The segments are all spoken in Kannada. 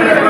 Yeah.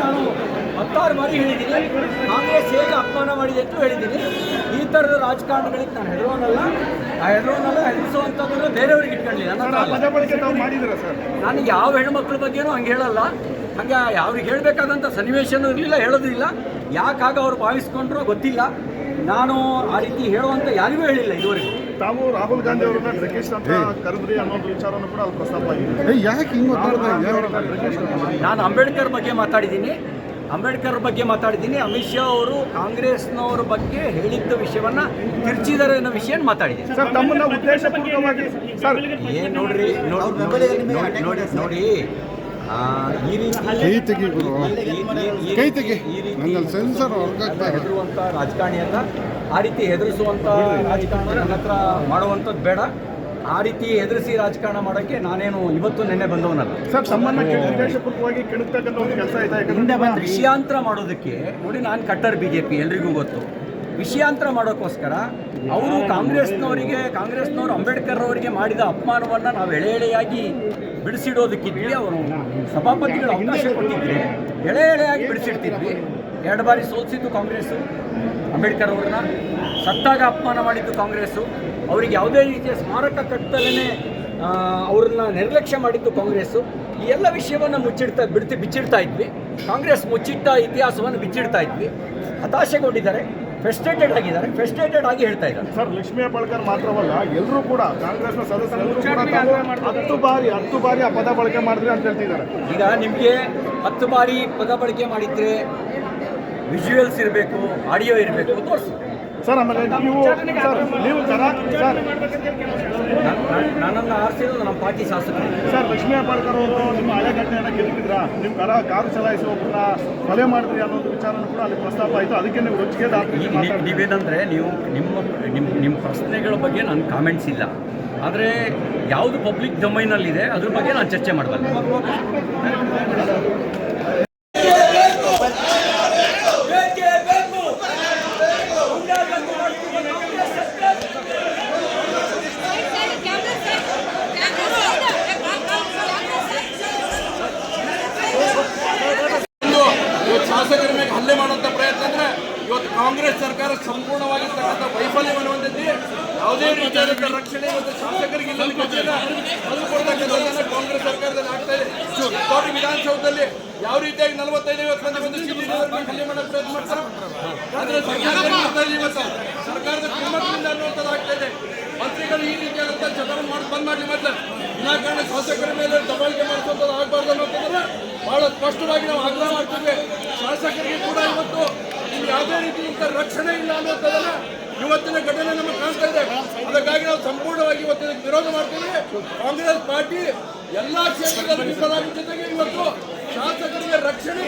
ನಾನು ಹತ್ತಾರು ಬಾರಿ ಹೇಳಿದ್ದೀನಿ. ಕಾಂಗ್ರೆಸ್ ಹೇಗೆ ಅಪಮಾನ ಮಾಡಿದೆ ಅಂತ ಹೇಳಿದ್ದೀನಿ. ಈ ಥರದ ರಾಜಕಾರಣಗಳಿಗೆ ನಾನು ಹೆದರೋನಲ್ಲ ಆ ಹೆದರೋನಲ್ಲ ಹೆದರಿಸುವಂಥದ್ದನ್ನು ಬೇರೆಯವ್ರಿಗೆ ಇಟ್ಕೊಂಡಿಲ್ಲ ನನ್ನ ಸರ್? ನಾನು ಯಾವ ಹೆಣ್ಮಕ್ಳ ಬಗ್ಗೆನೂ ಹಂಗೆ ಹೇಳಲ್ಲ. ಹಂಗೆ ಅವ್ರಿಗೆ ಹೇಳಬೇಕಾದಂಥ ಸನ್ನಿವೇಶನೂ ಇರಲಿಲ್ಲ ಹೇಳೋದಿಲ್ಲ. ಯಾಕಾಗ ಅವ್ರು ಭಾವಿಸ್ಕೊಂಡ್ರು ಗೊತ್ತಿಲ್ಲ. ನಾನು ಆ ರೀತಿ ಹೇಳುವಂತ ಯಾರಿಗೂ ಹೇಳಿಲ್ಲ ಇದುವರೆಗೂ. ತಾವು ರಾಹುಲ್ ಗಾಂಧಿ ಅವರನ್ನ ಡ್ರಗೇಶ್ ಅಂತ ಕರೆದ್ರಿ ಅನ್ನೋದು ವಿಚಾರನೂ ಕೂಡ ಅಲ್ಲಿ ಪ್ರಸ್ತಾಪ ಆಗಿದೆ ಯಾಕೆ ಹಿಂಗೆ. ನಾನು ಅಂಬೇಡ್ಕರ್ ಬಗ್ಗೆ ಮಾತಾಡಿದ್ದೀನಿ. ಅಂಬೇಡ್ಕರ್ ಬಗ್ಗೆ ಮಾತಾಡಿದ್ದೀನಿ. ಅಮಿತ್ ಶಾ ಅವರು ಕಾಂಗ್ರೆಸ್ನವ್ರ ಬಗ್ಗೆ ಹೇಳಿದ್ದ ವಿಷಯವನ್ನ ತಿರ್ಚಿದ್ದಾರೆ ಅನ್ನೋ ವಿಷಯ ಮಾತಾಡಿದ್ದೀನಿ. ಸರ್ ತಮ್ಮನ್ನ ಉದ್ದೇಶಪೂರ್ವಕವಾಗಿ ಸರ್ ಏನ್ ನೋಡ್ರಿ ನೋಡ್- ನೋಡಿ ನೋಡಿ ಈ ರೀತಿ ಕೈ ತೆಗಿ ಗುರು. ಈ- ಈ- ಈ- ಕೈ ತೆಗಿ. ಈ ರೀತಿ ನಂಗಲ್ಲಿ ಸೆನ್ಸರ್ ಹೊರಗಾಗ್ತಾ ಇದೆ ಹೆದರುವಂತ ರಾಜಕಾರಣಿ ಆ ರೀತಿ ಹೆದರಿಸುವಂತ ರಾಜಕಾರಣ ನನ್ನ ಹತ್ರ ಮಾಡುವಂಥದ್ದು ಬೇಡ. ಆ ರೀತಿ ಹೆದರಿಸಿ ರಾಜಕಾರಣ ಮಾಡೋಕ್ಕೆ ನಾನೇನು ಇವತ್ತು ನೆನ್ನೆ ಬಂದವನಲ್ಲ. ಸರ್ ತಮ್ಮನ್ನ ಬಂದು ಒಂದು ಕೆಲಸ ಇದೆ ಯಾಕಂದ್ರೆ ವಿಷಯಾಂತರ ಮಾಡೋದಕ್ಕೆ ನೋಡಿ ನಾನು ಕಟ್ಟರ್ ಬಿ ಜೆ ಪಿ ಎಲ್ರಿಗೂ ಗೊತ್ತು. ವಿಷಯಾಂತರ ಮಾಡೋಕ್ಕೋಸ್ಕರ ಅವರು ಕಾಂಗ್ರೆಸ್ನವರಿಗೆ ಕಾಂಗ್ರೆಸ್ನವರು ಅಂಬೇಡ್ಕರ್ ಅವರಿಗೆ ಮಾಡಿದ ಅಪಮಾನವನ್ನು ನಾವು ಎಳೆ ಎಳೆಯಾಗಿ ಬಿಡಿಸಿಡೋದಕ್ಕಿದ್ವಿ. ಅವರು ಸಭಾಪತಿಗಳು ಅವಕಾಶ ಕೊಟ್ಟಿದ್ರೆ ಎಳೆ ಎಳೆಯಾಗಿ ಬಿಡಿಸಿಡ್ತಿದ್ವಿ. ಎರಡು ಬಾರಿ ಸೋಲಿಸಿದ್ದು ಕಾಂಗ್ರೆಸ್ಸು. ಅಂಬೇಡ್ಕರ್ ಅವ್ರನ್ನ ಸತ್ತಾಗ ಅಪಮಾನ ಮಾಡಿದ್ದು ಕಾಂಗ್ರೆಸ್ಸು. ಅವರಿಗೆ ಯಾವುದೇ ರೀತಿಯ ಸ್ಮಾರಕ ಕಟ್ಟದಲ್ಲೇ ಅವ್ರನ್ನ ನಿರ್ಲಕ್ಷ್ಯ ಮಾಡಿದ್ದು ಕಾಂಗ್ರೆಸ್ಸು. ಈ ಎಲ್ಲ ವಿಷಯವನ್ನು ಮುಚ್ಚಿಡ್ತಾ ಬಿಡ್ತಿ ಬಿಚ್ಚಿಡ್ತಾ ಇದ್ವಿ. ಕಾಂಗ್ರೆಸ್ ಮುಚ್ಚಿಟ್ಟ ಇತಿಹಾಸವನ್ನು ಬಿಚ್ಚಿಡ್ತಾ ಇದ್ವಿ. ಹತಾಶೆಗೊಂಡಿದ್ದಾರೆ. ಫ್ರಸ್ಟ್ರೇಟೆಡ್ ಆಗಿದ್ದಾರೆ. ಫ್ರಸ್ಟ್ರೇಟೆಡ್ ಆಗಿ ಹೇಳ್ತಾ ಇದ್ದಾರೆ. ಸರ್ ಲಕ್ಷ್ಮೀ ಹೆಬ್ಬಾಳ್ಕರ್ ಮಾತ್ರವಲ್ಲ ಎಲ್ಲರೂ ಕೂಡ ಕಾಂಗ್ರೆಸ್ನ ಸದಸ್ಯರು ಹತ್ತು ಬಾರಿ ಹತ್ತು ಬಾರಿ ಆ ಪದ ಬಳಕೆ ಮಾಡಿದ್ರೆ ಅಂತ ಹೇಳ್ತಿದ್ದಾರೆ. ಈಗ ನಿಮಗೆ ಹತ್ತು ಬಾರಿ ಪದ ಬಳಕೆ ಮಾಡಿದ್ರೆ ವಿಜುವಲ್ಸ್ ಇರಬೇಕು ಆಡಿಯೋ ಇರಬೇಕು ತೋರಿಸಿ. ಸರ್ ಆಮೇಲೆ ನೀವು ಸರ್ ನೀವು ಚೆನ್ನಾಗಿ ಸರ್. ನನ್ನನ್ನು ಆರಿಸಿರೋದು ನಮ್ಮ ಪಾರ್ಟಿ ಶಾಸಕರು. ಸರ್ ಲಕ್ಷ್ಮೀ ಹೆಬ್ಬಾಳ್ಕರ್ ಅವರು ನಿಮ್ಮ ಹಳೆ ಘಟನೆಯನ್ನು ಗೆದ್ದಿದ್ರ ನೀವು ಕರ ಕಾರು ಚಲಾಯಿಸಿ ಒಬ್ಬರನ್ನ ಕೊಲೆ ಮಾಡಿದ್ರಿ ಅನ್ನೋ ವಿಚಾರನೂ ಕೂಡ ಅಲ್ಲಿ ಪ್ರಸ್ತಾಪ ಆಯಿತು. ಅದಕ್ಕೆ ನೀವು ರುಚಿಗೆ ನೀವೇನಂದರೆ ನೀವು ನಿಮ್ಮ ನಿಮ್ಮ ನಿಮ್ಮ ಪ್ರಶ್ನೆಗಳ ಬಗ್ಗೆ ನನ್ನ ಕಾಮೆಂಟ್ಸ್ ಇಲ್ಲ. ಆದರೆ ಯಾವುದು ಪಬ್ಲಿಕ್ ಡೊಮೈನಲ್ಲಿದೆ ಅದ್ರ ಬಗ್ಗೆ ನಾನು ಚರ್ಚೆ ಮಾಡಬಲ್ಲೆ ಇವತ್ತು ಶಾಸಕರ ಮೇಲೆ ಹಲ್ಲೆ ಮಾಡುವಂತ ಪ್ರಯತ್ನ ಅಂದ್ರೆ ಇವತ್ತು ಕಾಂಗ್ರೆಸ್ ಸರ್ಕಾರ ಸಂಪೂರ್ಣವಾಗಿರ್ತಕ್ಕಂಥ ವೈಫಲ್ಯವನ್ನು ಹೊಂದಿದ್ದಿ ಯಾವುದೇ ರೀತಿಯಾದ ರಕ್ಷಣೆ ಮತ್ತು ಶಾಸಕರಿಗೆ ಅದು ಕೊಡ್ತಕ್ಕಂಥದ್ದನ್ನ ಕಾಂಗ್ರೆಸ್ ಸರ್ಕಾರದಲ್ಲಿ ಆಗ್ತಾ ಇದೆ. ಕೋಟಿ ವಿಧಾನಸೌಧದಲ್ಲಿ ಯಾವ ರೀತಿಯಾಗಿ ನಲವತ್ತೈದು ಐವತ್ತು ಮಂದಿ ಬಂದು ಹಲ್ಲೆ ಮಾಡೋ ಪ್ರಯತ್ನ ಮಾಡ್ತಾರೆ? ಆದರೆ ಇವತ್ತು? ಸರ್ಕಾರದ ಕ್ರಮದಿಂದ ಅನ್ನುವಂಥದ್ದು ಆಗ್ತಾ ಇದೆ. ಮಂತ್ರಿಗಳು ಈ ರೀತಿಯಾದಂಥ ಚಟವನ್ನು ಮಾಡಿ ಬಂದ್ ಮಾಡಿ ಮತ್ತೆ. ವಿನಾಕಾರಣ ಶಾಸಕರ ಮೇಲೆ ದಬಾಳಿಕೆ ಮಾಡಿಸುವಂಥದ್ದು ಆಗಬಾರ್ದು ಅನ್ನೋಂಥದ್ದನ್ನ ಬಹಳ ಸ್ಪಷ್ಟವಾಗಿ ನಾವು ಆಗ್ರಹ ಮಾಡ್ತೀವಿ. ಶಾಸಕರಿಗೆ ಕೂಡ ಇವತ್ತು ಯಾವುದೇ ರೀತಿಯಂತ ರಕ್ಷಣೆ ಇಲ್ಲ ಅನ್ನೋದನ್ನ ಇವತ್ತಿನ ಘಟನೆ ನಮಗೆ ಕಾಣ್ತಾ ಇದೆ. ಅದಕ್ಕಾಗಿ ನಾವು ಸಂಪೂರ್ಣವಾಗಿ ಇವತ್ತು ಇದಕ್ಕೆ ವಿರೋಧ ಮಾಡ್ತೀವಿ. ಕಾಂಗ್ರೆಸ್ ಪಾರ್ಟಿ ಎಲ್ಲಾ ಕ್ಷೇತ್ರದಲ್ಲಿ ಇವತ್ತು ಶಾಸಕರಿಗೆ ರಕ್ಷಣೆ